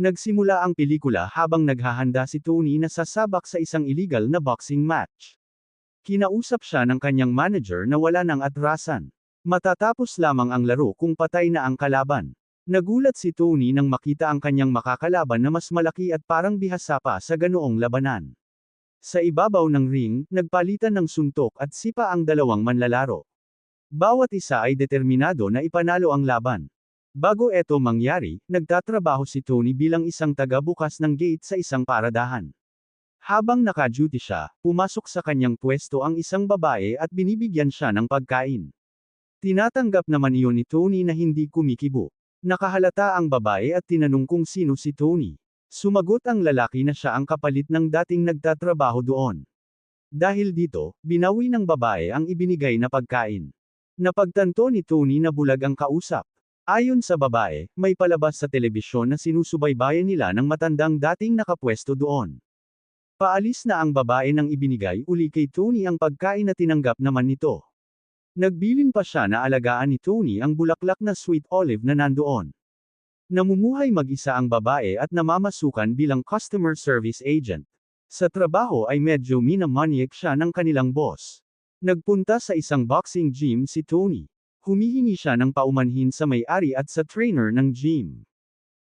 Nagsimula ang pelikula habang naghahanda si Tony na sasabak sa isang illegal na boxing match. Kinausap siya ng kanyang manager na wala ng atrasan. Matatapos lamang ang laro kung patay na ang kalaban. Nagulat si Tony nang makita ang kanyang makakalaban na mas malaki at parang bihasa pa sa ganoong labanan. Sa ibabaw ng ring, nagpalitan ng suntok at sipa ang dalawang manlalaro. Bawat isa ay determinado na ipanalo ang laban. Bago eto mangyari, nagtatrabaho si Tony bilang isang taga-bukas ng gate sa isang paradahan. Habang naka-duty siya, pumasok sa kanyang pwesto ang isang babae at binibigyan siya ng pagkain. Tinatanggap naman iyon ni Tony na hindi kumikibo. Nakahalata ang babae at tinanong kung sino si Tony. Sumagot ang lalaki na siya ang kapalit ng dating nagtatrabaho doon. Dahil dito, binawi ng babae ang ibinigay na pagkain. Napagtanto ni Tony na bulag ang kausap. Ayon sa babae, may palabas sa telebisyon na sinusubaybayan nila ng matandang dating nakapwesto doon. Paalis na ang babae nang ibinigay uli kay Tony ang pagkain na tinanggap naman nito. Nagbilin pa siya na alagaan ni Tony ang bulaklak na sweet olive na nandoon. Namumuhay mag-isa ang babae at namamasukan bilang customer service agent. Sa trabaho ay medyo minamaniak siya ng kanilang boss. Nagpunta sa isang boxing gym si Tony. Humihingi siya ng paumanhin sa may-ari at sa trainer ng gym.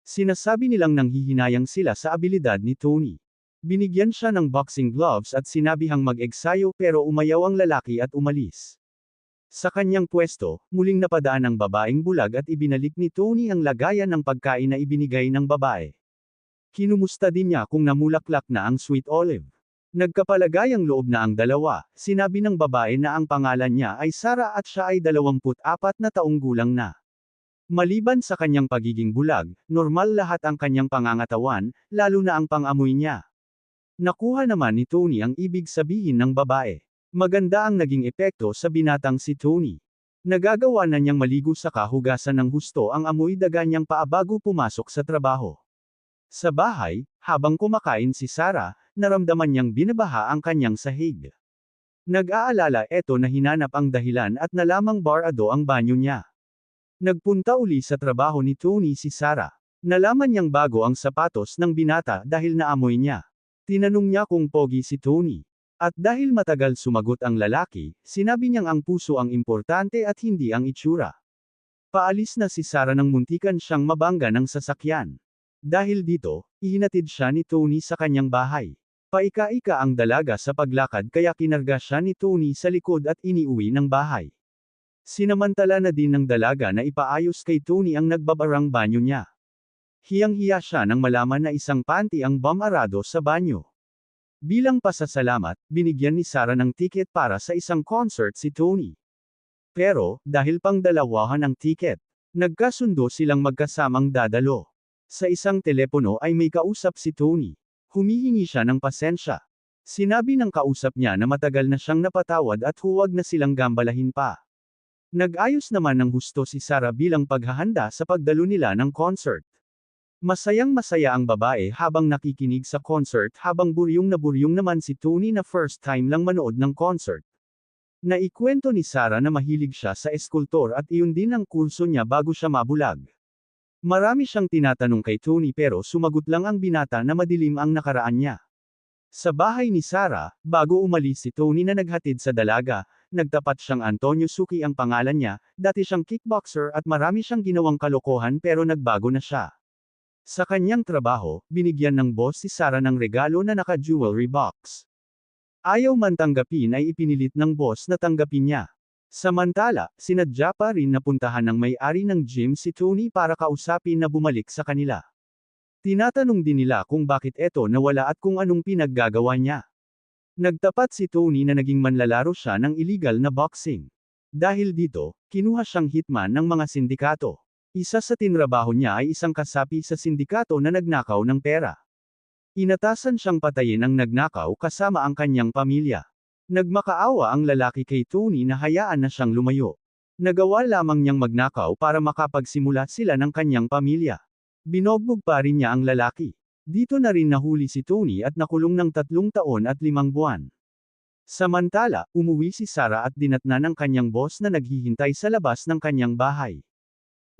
Sinasabi nilang nanghihinayang sila sa abilidad ni Tony. Binigyan siya ng boxing gloves at sinabihang mag-egsayo pero umayaw ang lalaki at umalis. Sa kanyang pwesto, muling napadaan ang babaeng bulag at ibinalik ni Tony ang lagayan ng pagkain na ibinigay ng babae. Kinumusta din niya kung namulaklak na ang sweet olive. Nagkapalagay ang loob na ang dalawa, sinabi ng babae na ang pangalan niya ay Sara at siya ay 24 na taong gulang na. Maliban sa kanyang pagiging bulag, normal lahat ang kanyang pangangatawan, lalo na ang pangamoy niya. Nakuha naman ni Tony ang ibig sabihin ng babae. Maganda ang naging epekto sa binatang si Tony. Nagagawa na niyang maligo sa kahugasan ng husto ang amoy daga niyang paa bago pumasok sa trabaho. Sa bahay, habang kumakain si Sarah, naramdaman niyang binabaha ang kanyang sahig. Nag-aalala eto na hinanap ang dahilan at nalamang barado ang banyo niya. Nagpunta uli sa trabaho ni Tony si Sarah. Nalaman niyang bago ang sapatos ng binata dahil naamoy niya. Tinanong niya kung pogi si Tony. At dahil matagal sumagot ang lalaki, sinabi niyang ang puso ang importante at hindi ang itsura. Paalis na si Sarah nang muntikan siyang mabangga ng sasakyan. Dahil dito, ihinatid siya ni Tony sa kanyang bahay. Paika-ika ang dalaga sa paglakad kaya kinarga siya ni Tony sa likod at iniuwi ng bahay. Sinamantala na din ng dalaga na ipaayos kay Tony ang nagbabarang banyo niya. Hiyang-hiya siya nang malaman na isang panty ang bamarado sa banyo. Bilang pasasalamat, binigyan ni Sarah ng ticket para sa isang concert si Tony. Pero, dahil pang dalawahan ang ticket, nagkasundo silang magkasamang dadalo. Sa isang telepono ay may kausap si Tony. Humihingi siya ng pasensya. Sinabi ng kausap niya na matagal na siyang napatawad at huwag na silang gambalahin pa. Nag-ayos naman ng husto si Sarah bilang paghahanda sa pagdalo nila ng concert. Masayang masaya ang babae habang nakikinig sa concert habang buryong na buryong naman si Tony na first time lang manood ng concert. Naikwento ni Sarah na mahilig siya sa eskultor at iyon din ang kurso niya bago siya mabulag. Marami siyang tinatanong kay Tony pero sumagot lang ang binata na madilim ang nakaraan niya. Sa bahay ni Sarah, bago umalis si Tony na naghatid sa dalaga, nagtapat siyang Antonio Suki ang pangalan niya, dati siyang kickboxer at marami siyang ginawang kalokohan pero nagbago na siya. Sa kanyang trabaho, binigyan ng boss si Sarah ng regalo na naka-jewelry box. Ayaw man tanggapin ay ipinilit ng boss na tanggapin niya. Samantala, sinadya pa rin na puntahan ng may-ari ng gym si Tony para kausapin na bumalik sa kanila. Tinatanong din nila kung bakit eto nawala at kung anong pinaggagawa niya. Nagtapat si Tony na naging manlalaro siya ng illegal na boxing. Dahil dito, kinuha siyang hitman ng mga sindikato. Isa sa tinrabaho niya ay isang kasapi sa sindikato na nagnakaw ng pera. Inatasan siyang patayin ang nagnakaw kasama ang kanyang pamilya. Nagmakaawa ang lalaki kay Tony na hayaan na siyang lumayo. Nagawa lamang niyang magnakaw para makapagsimula sila ng kanyang pamilya. Binogbog pa rin niya ang lalaki. Dito na rin nahuli si Tony at nakulong ng tatlong taon at limang buwan. Samantala, umuwi si Sarah at dinatna ng kanyang boss na naghihintay sa labas ng kanyang bahay.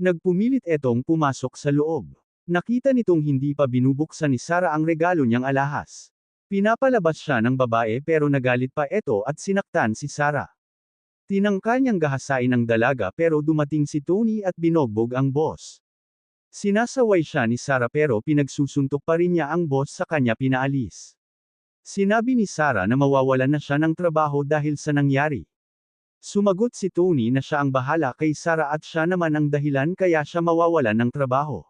Nagpumilit etong pumasok sa loob. Nakita nitong hindi pa binubuksan ni Sarah ang regalo niyang alahas. Pinapalabas siya ng babae pero nagalit pa ito at sinaktan si Sarah. Tinangka niyang gahasain ang dalaga pero dumating si Tony at binogbog ang boss. Sinasaway siya ni Sarah pero pinagsusuntok pa rin niya ang boss sa kanya pinaalis. Sinabi ni Sarah na mawawalan na siya ng trabaho dahil sa nangyari. Sumagot si Tony na siya ang bahala kay Sarah at siya naman ang dahilan kaya siya mawawalan ng trabaho.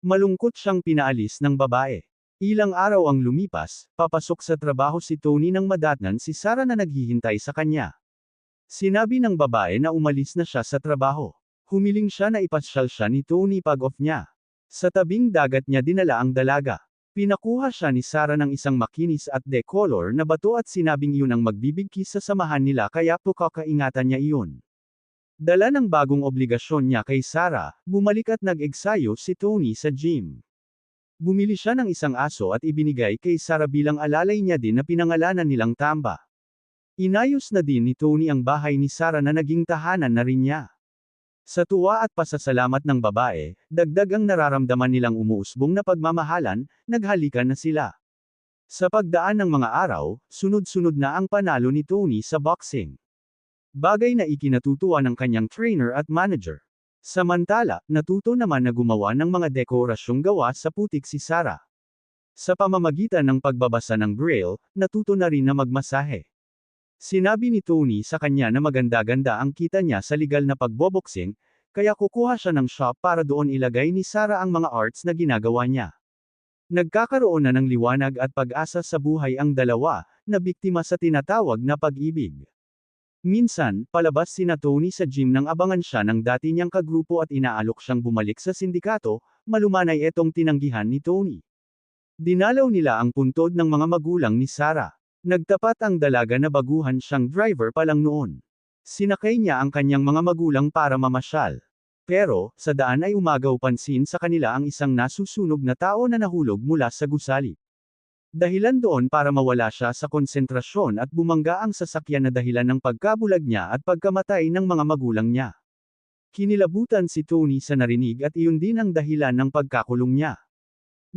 Malungkot siyang pinaalis ng babae. Ilang araw ang lumipas, papasok sa trabaho si Tony nang madatnan si Sarah na naghihintay sa kanya. Sinabi ng babae na umalis na siya sa trabaho. Humiling siya na ipasyal siya ni Tony pag-off niya. Sa tabing dagat niya dinala ang dalaga. Pinakuha siya ni Sarah ng isang makinis at decolor na bato at sinabing yun ang magbibigkis sa samahan nila kaya po niya iyon. Dala ng bagong obligasyon niya kay Sarah, bumalik at nag-egsayo si Tony sa gym. Bumili siya ng isang aso at ibinigay kay Sarah bilang alalay niya din na pinangalanan nilang Tamba. Inayos na din ni Tony ang bahay ni Sarah na naging tahanan na rin niya. Sa tuwa at pasasalamat ng babae, dagdag ang nararamdaman nilang umuusbong na pagmamahalan, naghalikan na sila. Sa pagdaan ng mga araw, sunod-sunod na ang panalo ni Tony sa boxing. Bagay na ikinatutuwa ng kanyang trainer at manager. Samantala, natuto naman na gumawa ng mga dekorasyong gawa sa putik si Sarah. Sa pamamagitan ng pagbabasa ng braille, natuto na rin na magmasahe. Sinabi ni Tony sa kanya na maganda-ganda ang kita niya sa legal na pagboboxing, kaya kukuha siya ng shop para doon ilagay ni Sarah ang mga arts na ginagawa niya. Nagkakaroon na ng liwanag at pag-asa sa buhay ang dalawa, na biktima sa tinatawag na pag-ibig. Minsan, palabas si na Tony sa gym nang abangan siya ng dati niyang kagrupo at inaalok siyang bumalik sa sindikato, malumanay etong tinanggihan ni Tony. Dinalaw nila ang puntod ng mga magulang ni Sarah. Nagtapat ang dalaga na baguhan siyang driver pa lang noon. Sinakay niya ang kanyang mga magulang para mamasyal. Pero, sa daan ay umagaw pansin sa kanila ang isang nasusunog na tao na nahulog mula sa gusali. Dahilan doon para mawala siya sa konsentrasyon at bumangga ang sasakyan na dahilan ng pagkabulag niya at pagkamatay ng mga magulang niya. Kinilabutan si Tony sa narinig at iyon din ang dahilan ng pagkakulong niya.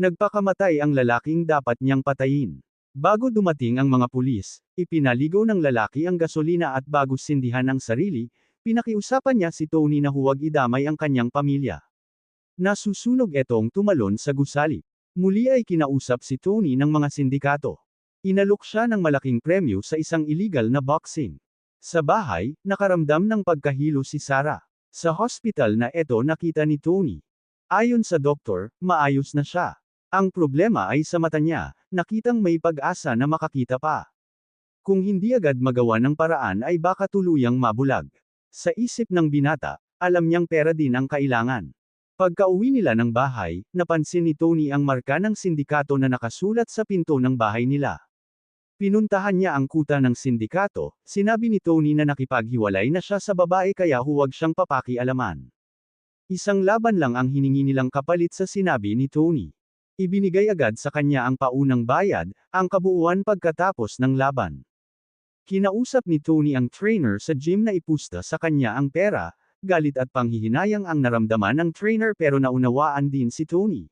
Nagpakamatay ang lalaking dapat niyang patayin. Bago dumating ang mga pulis, ipinaligaw ng lalaki ang gasolina at bago sindihan ang sarili, pinakiusapan niya si Tony na huwag idamay ang kanyang pamilya. Nasusunog etong tumalon sa gusali. Muli ay kinausap si Tony ng mga sindikato. Inalok siya ng malaking premyo sa isang illegal na boxing. Sa bahay, nakaramdam ng pagkahilo si Sarah. Sa hospital na eto nakita ni Tony. Ayon sa doktor, maayos na siya. Ang problema ay sa mata niya, nakitang may pag-asa na makakita pa. Kung hindi agad magawa ng paraan ay baka tuluyang mabulag. Sa isip ng binata, alam niyang pera din ang kailangan. Pagka-uwi nila ng bahay, napansin ni Tony ang marka ng sindikato na nakasulat sa pinto ng bahay nila. Pinuntahan niya ang kuta ng sindikato, sinabi ni Tony na nakipaghiwalay na siya sa babae kaya huwag siyang papakialaman. Isang laban lang ang hiningi nilang kapalit sa sinabi ni Tony. Ibinigay agad sa kanya ang paunang bayad, ang kabuuan pagkatapos ng laban. Kinausap ni Tony ang trainer sa gym na ipusta sa kanya ang pera, galit at panghihinayang ang naramdaman ng trainer pero naunawaan din si Tony.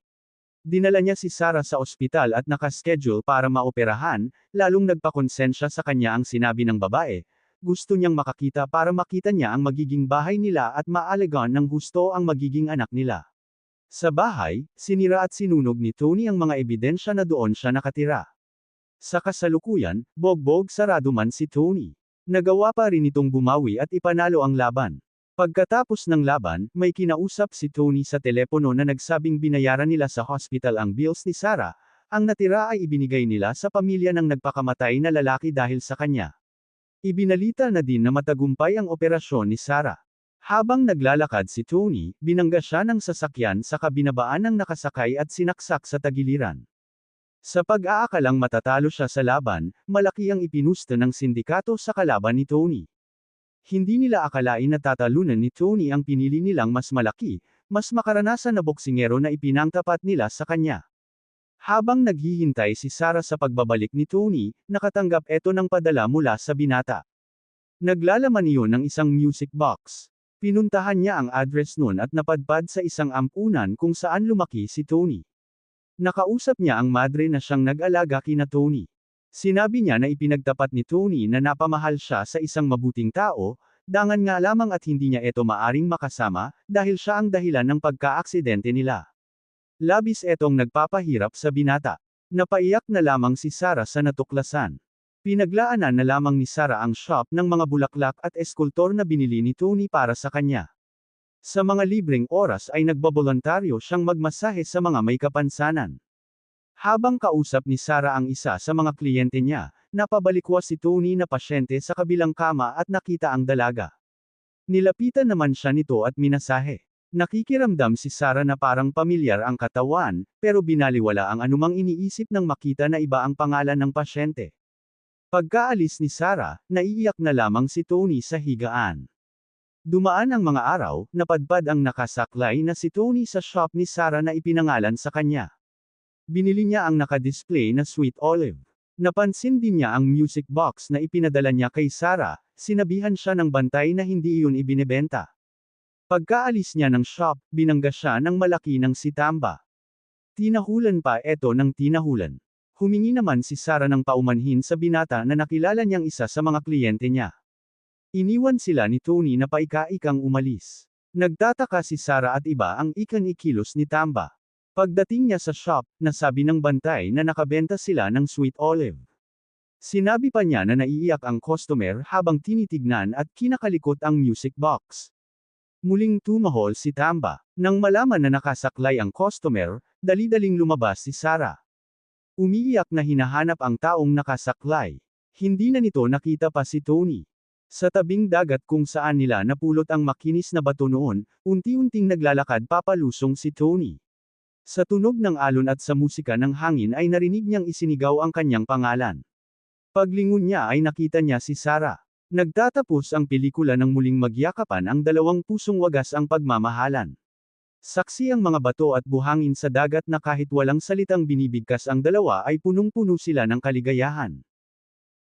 Dinala niya si Sarah sa ospital at nakaschedule para maoperahan, lalong nagpakonsensya sa kanya ang sinabi ng babae, gusto niyang makakita para makita niya ang magiging bahay nila at maalagaan ng gusto ang magiging anak nila. Sa bahay, sinira at sinunog ni Tony ang mga ebidensya na doon siya nakatira. Sa kasalukuyan, bogbog sarado man si Tony. Nagawa pa rin itong bumawi at ipanalo ang laban. Pagkatapos ng laban, may kinausap si Tony sa telepono na nagsabing binayaran nila sa hospital ang bills ni Sarah, ang natira ay ibinigay nila sa pamilya ng nagpakamatay na lalaki dahil sa kanya. Ibinalita na din na matagumpay ang operasyon ni Sarah. Habang naglalakad si Tony, binangga siya ng sasakyan sa kabinabaan ng nakasakay at sinaksak sa tagiliran. Sa pag-aakalang matatalo siya sa laban, malaki ang ipinusta ng sindikato sa kalaban ni Tony. Hindi nila akalain na tatalunan ni Tony ang pinili nilang mas malaki, mas makaranasan na boksingero na ipinangtapat nila sa kanya. Habang naghihintay si Sarah sa pagbabalik ni Tony, nakatanggap eto ng padala mula sa binata. Naglalaman iyon ng isang music box. Pinuntahan niya ang address nun at napadpad sa isang ampunan kung saan lumaki si Tony. Nakausap niya ang madre na siyang nag-alaga kina Tony. Sinabi niya na ipinagtapat ni Tony na napamahal siya sa isang mabuting tao, dangan nga lamang at hindi niya ito maaring makasama, dahil siya ang dahilan ng pagka-aksidente nila. Labis etong nagpapahirap sa binata. Napaiyak na lamang si Sarah sa natuklasan. Pinaglaanan na lamang ni Sarah ang shop ng mga bulaklak at eskultor na binili ni Tony para sa kanya. Sa mga libreng oras ay nagbabolontaryo siyang magmasahe sa mga may kapansanan. Habang kausap ni Sarah ang isa sa mga kliyente niya, napabalikwas si Tony na pasyente sa kabilang kama at nakita ang dalaga. Nilapitan naman siya nito at minasahe. Nakikiramdam si Sarah na parang pamilyar ang katawan, pero binaliwala ang anumang iniisip ng makita na iba ang pangalan ng pasyente. Pagkaalis ni Sarah, naiiyak na lamang si Tony sa higaan. Dumaan ang mga araw, napadpad ang nakasaklay na si Tony sa shop ni Sarah na ipinangalan sa kanya. Binili niya ang nakadisplay na sweet olive. Napansin din niya ang music box na ipinadala niya kay Sarah, sinabihan siya ng bantay na hindi iyon ibinebenta. Pagkaalis niya ng shop, binangga siya ng malaki ng sitamba. Tinahulan pa eto ng tinahulan. Humingi naman si Sarah ng paumanhin sa binata na nakilala niyang isa sa mga kliyente niya. Iniwan sila ni Tony na paika-ikang umalis. Nagtataka si Sarah at iba ang ikan ikilos ni Tamba. Pagdating niya sa shop, nasabi ng bantay na nakabenta sila ng sweet olive. Sinabi pa niya na naiiyak ang customer habang tinitignan at kinakalikot ang music box. Muling tumahol si Tamba. Nang malaman na nakasaklay ang customer, dali-daling lumabas si Sarah. Umiiyak na hinahanap ang taong nakasaklay. Hindi na nito nakita pa si Tony. Sa tabing dagat kung saan nila napulot ang makinis na bato noon, unti-unting naglalakad papalusong si Tony. Sa tunog ng alon at sa musika ng hangin ay narinig niyang isinigaw ang kanyang pangalan. Paglingon niya ay nakita niya si Sarah. Nagtatapos ang pelikula ng muling magyakapan ang dalawang pusong wagas ang pagmamahalan. Saksi ang mga bato at buhangin sa dagat na kahit walang salitang binibigkas ang dalawa ay punong-puno sila ng kaligayahan.